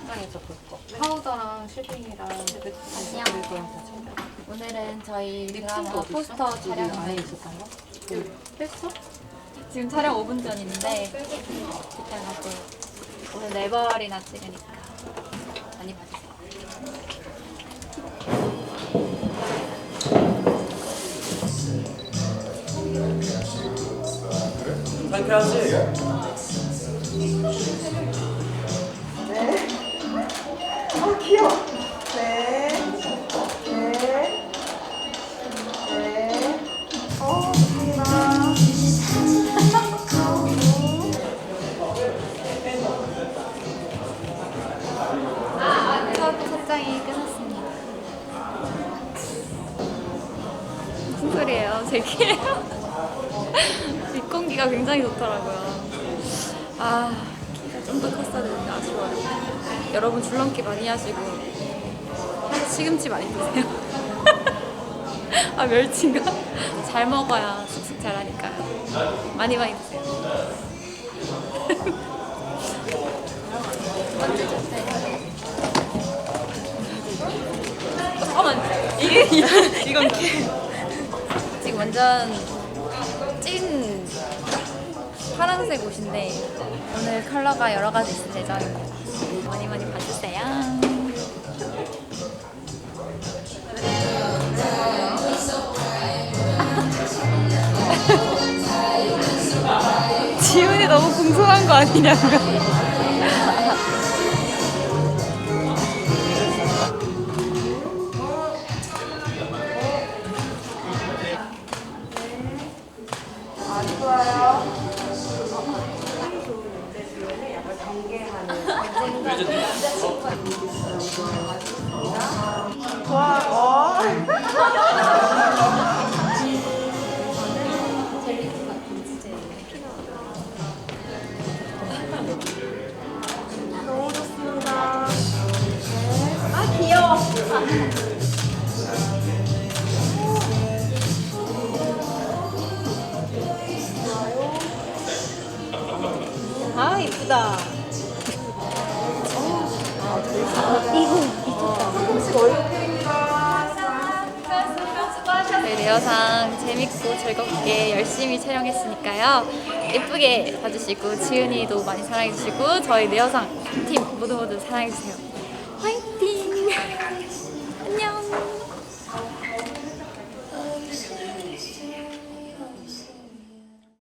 식당에서 볼 거. 파우더랑 쉐딩이랑 안녕. 거랑 다 챙겨. 오늘은 저희 드라마 포스터? 촬영 안에 있었던 거? 했어? 지금 촬영 5분 전인데 이따 가고 오늘 네 벌이나 찍으니까 많이 봐주세요. 상쾌하지? 아 귀여워. 네. 네. 네. 어, 좋습니다. 첫, 첫 장이 끝났습니다. 무슨 소리예요? 제 귀에요? 뒷공기가 굉장히 좋더라고요. 아, 키가 좀 더 컸어야 되는데 아쉬워요. 여러분 줄넘기 많이 하시고 시금치 많이 드세요. 아, 멸치인가? 잘 먹어야 쑥쑥 자라니까요. 많이 많이 드세요. 주세요. 잠깐만 이게 이건 지금 완전 파란색 옷인데 오늘 컬러가 여러 가지 있을 예정입니다. 많이 많이 봐주세요. 지훈이 너무 궁금한 거 아니냐고요? 아주 좋아요. 좋아. 어. 너무 좋습니다. 아 귀여워. 아 이쁘다. 네, 저희 레어상 재밌고 즐겁게 열심히 촬영했으니까요. 예쁘게 봐주시고 지은이도 많이 사랑해주시고 저희 레어상 팀 모두 모두 사랑해주세요. 화이팅! 안녕!